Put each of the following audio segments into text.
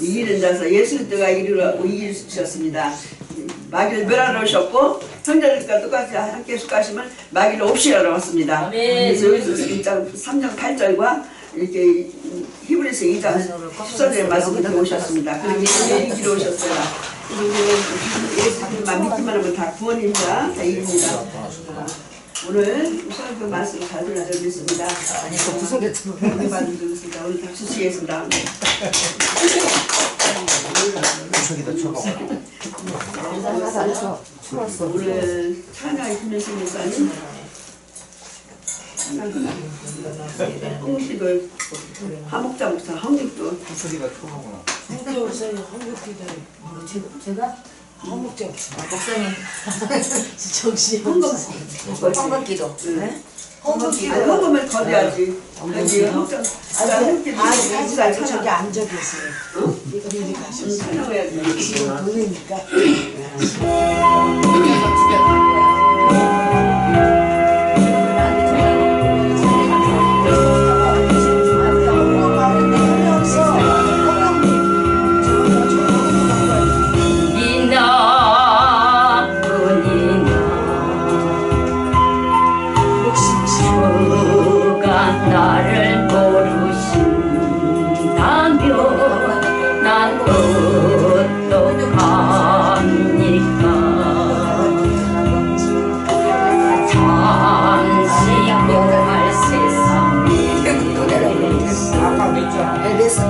이기는 자서 예수 때가 이루어 이기셨습니다. 마귀를 멸하러 오셨고 형제들과 똑같이 함께 숙하시면 마귀를 없이하러 왔습니다. 그래서 여기서 1장 3장 8절과 이렇게 히브리서 2장 14절의 말씀을 듣고 오셨습니다. 그리고 이제 이기러 오셨어요. 그리고 예수님만 믿기만 하면 다 구원입니다. 다 이깁니다. 오늘 우선 그 말씀 잘 들려드리겠습니다. 아니, 그 구석에 우리 받은 주겠습니다. 오늘 다 주시겠습니다. 오늘 찬양이 김현수님까지 홍씨도 하목자 목사 한국도. 제가 한국적 목사님 정신 황금기도. 아니 헌금을 거둬야지. 여기 한국자 한국도 아직 저기 앉아 계세요. 미리 가셨어요. 찬양해야지. 지금 보내니까. Oh. 세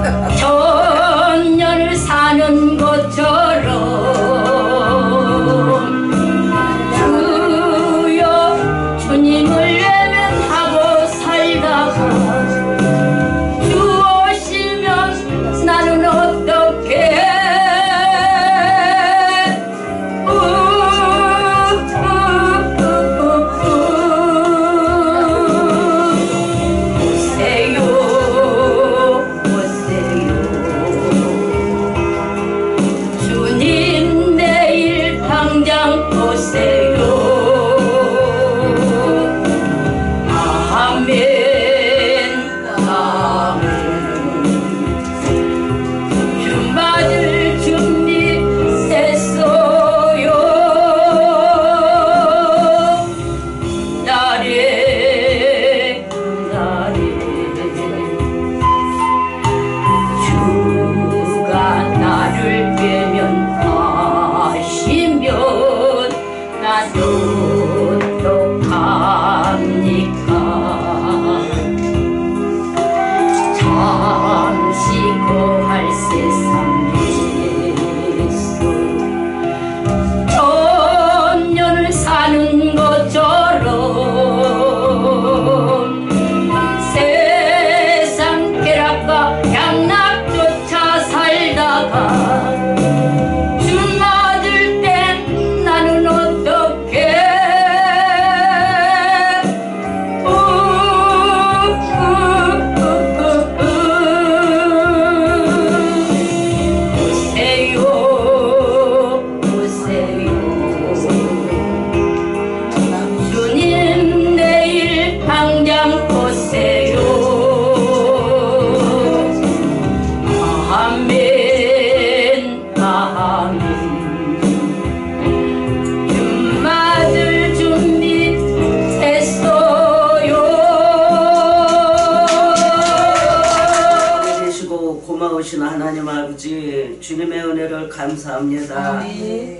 하나님 아버지 주님의 은혜를 감사합니다.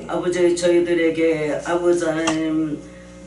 아버지 저희들에게 아버지 하나님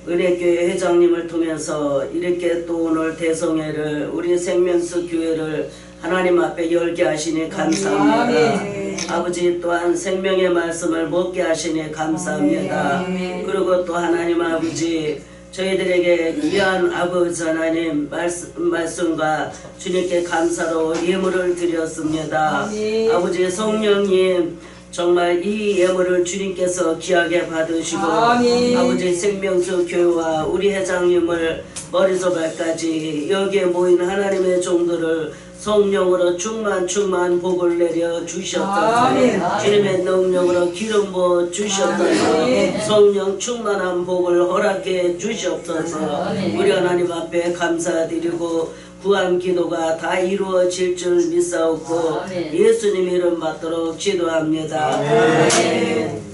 은혜교회 회장님을 통해서 이렇게 또 오늘 대성회를 우리 생명수 교회를 하나님 앞에 열게 하시니 감사합니다. 아버지 또한 생명의 말씀을 먹게 하시니 감사합니다. 그리고 또 하나님 아버지 저희들에게 귀한 아버지 하나님 말씀, 말씀 과 주님께 감사로 예물을 드렸습니다. 아버지 성령님 정말 이 예물을 주님께서 귀하게 받으시고 아멘. 아버지 생명수 교회와 우리 회장님을 머리서 발까지 여기에 모인 하나님의 종들을 성령으로 충만 충만 복을 내려 아멘. 주님의 능력으로 기름 부어 주셨소서 성령 충만한 복을 허락해 주시옵소서 우리 하나님 앞에 감사드리고 구한 기도가 다 이루어질 줄 믿사옵고. 예수님 이름 받도록 기도합니다. 아멘.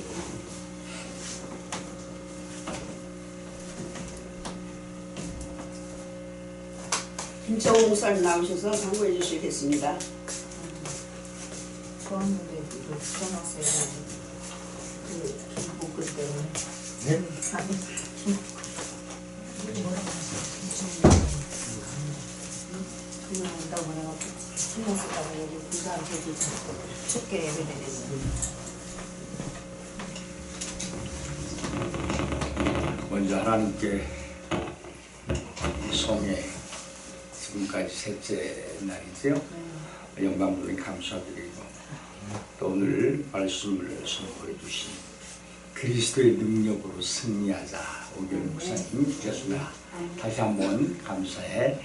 김정우 목사님 나오셔서 강구해 주시겠습니다. 좋았는데 이거 써놨어요. 그 목글 때문에. 그냥 온다고 해갖고 신경 쓰다가 여기 부산한테도 춥게 예배를 했어요. 먼저 하나님께 성에 지금까지 셋째 날이죠. 영광 부르 감사드리고 또 오늘 말씀을 선포해 주신 그리스도의 능력으로 승리하자 오결 목사님 주셨습니다. 다시 한번 감사해.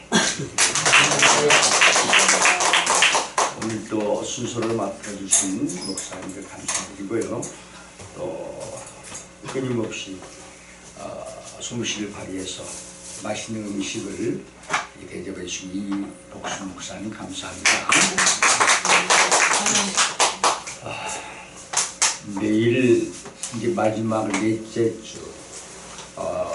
오늘 또 순서를 맡아주신 목사님들 감사드리고요. 또 끊임없이 어, 솜씨를 발휘해서 맛있는 음식을 이 대접해 주신 이 복수 목사님 감사합니다. 아, 내일 이제 마지막 넷째 주 어,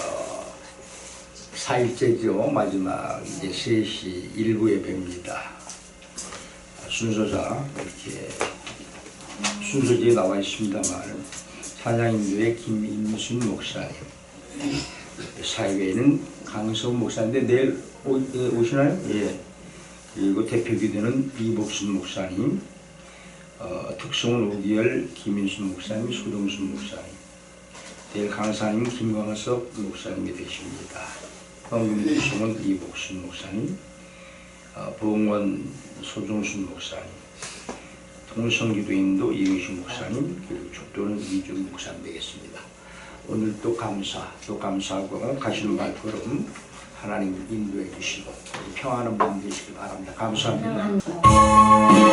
4일째죠. 마지막 이제 3시 일부 예배입니다. 순서자 이렇게 순서지에 나와 있습니다만 사장인도의 김인순 목사님 사회에는 강성 목사인데 내일 오, 예, 오시나요? 예. 그리고 대표 기도는 이복순 목사님 어, 특성은 오기열 김인순 목사님 소동순 목사님 내일 강사님 김광석 목사님이 되십니다. 특성은 이복순 목사님 어, 보응원 소종순 목사님 동성기도인도 이의식 목사님 그리고 축도는 이준 목사님 되겠습니다. 오늘 또 감사 또 감사하고 가시는 발걸음 하나님 인도해 주시고 평안한 몸 되시길 바랍니다. 감사합니다.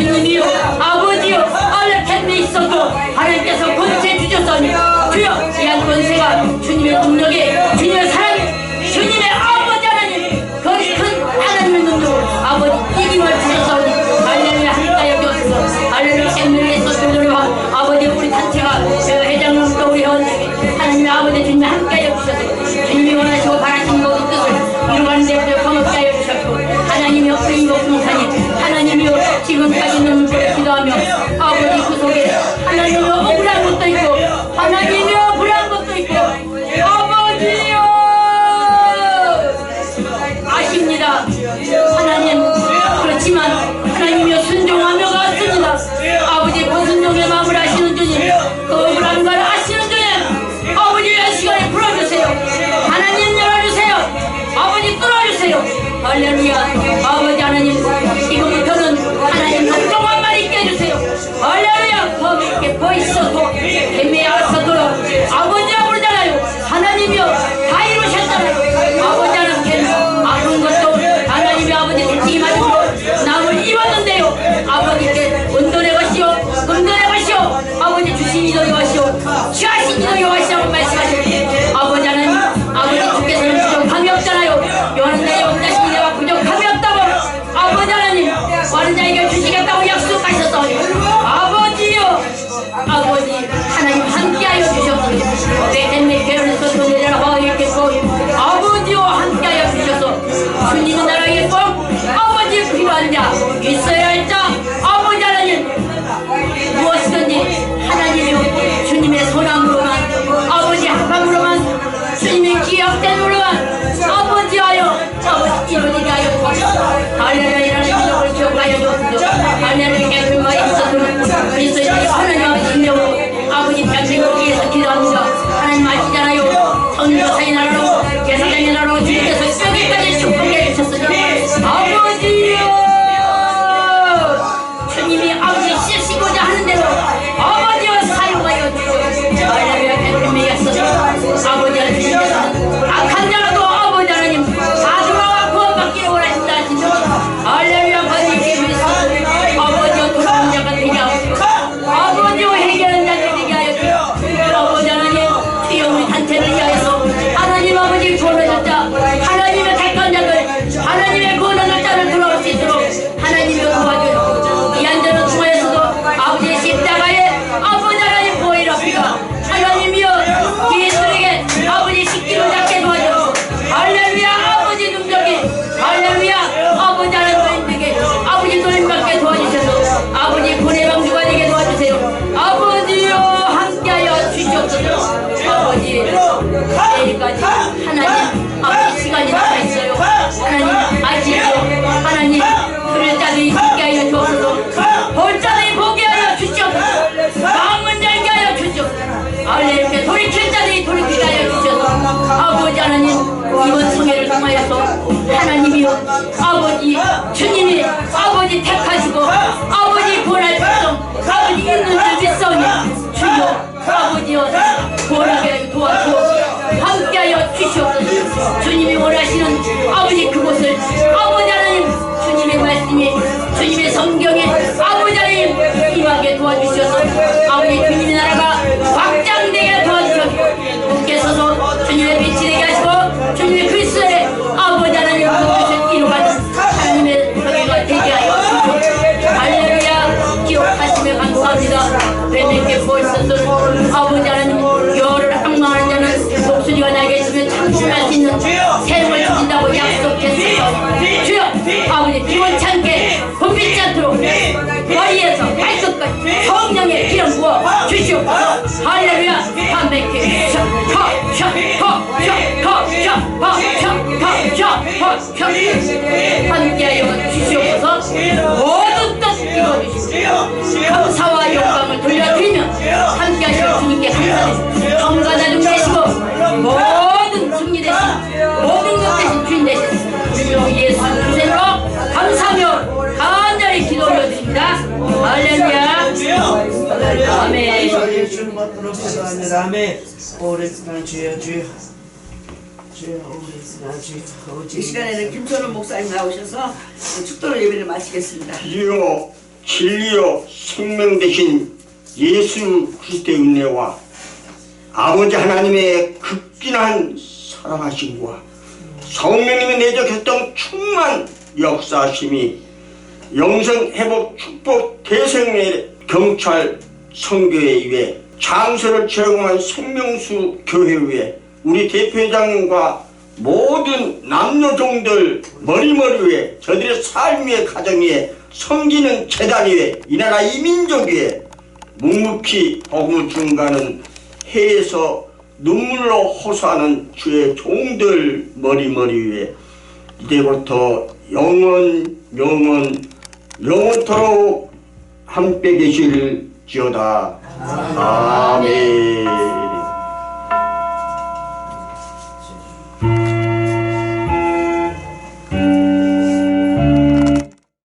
Continue 주님의 나라 일품 아버지 필요한 자 있어야 할 자 아버지 하나님 무엇이든지 하나님의 주님의 소함으로만 아버지 합방으로만 주님의 기억대로만 아버지하여 아버지 이름을 기하여 주시옵소서 할렐루야 이라는 기도를 기억하여 주옵소서. 성령의 기름 부어 주시옵소서 아, 아, 할렐루야. 담백해 함께하여 주시옵소서. 모든 뜻 이루어주시옵소서 감사와 영광을 돌려드리며 함께하실 주님께 감사드립니다 감사나 좀 내시고 주여 이 시간에는 김선호 목사님 나오셔서 축도로 예배를 마치겠습니다. 이요 진리요 생명 되신 예수 그리스도의 은혜와 아버지 하나님의 극진한 사랑하심과 성령님이 내적했던 충만 역사심이 영생 회복 축복 대생의 경찰 성교회의회 장소를 제공한 생명수 교회에 우리 대표장과 모든 남녀종들 머리머리 위에 저들의 삶 위에 가정 위에 섬기는 재단 위에 이 나라 이민족 위에 묵묵히 복음을 증가하는 해에서 눈물로 호소하는 주의 종들 머리머리 위에 이제부터 영원 영원 영원토록 함께 계실 지어다. 아멘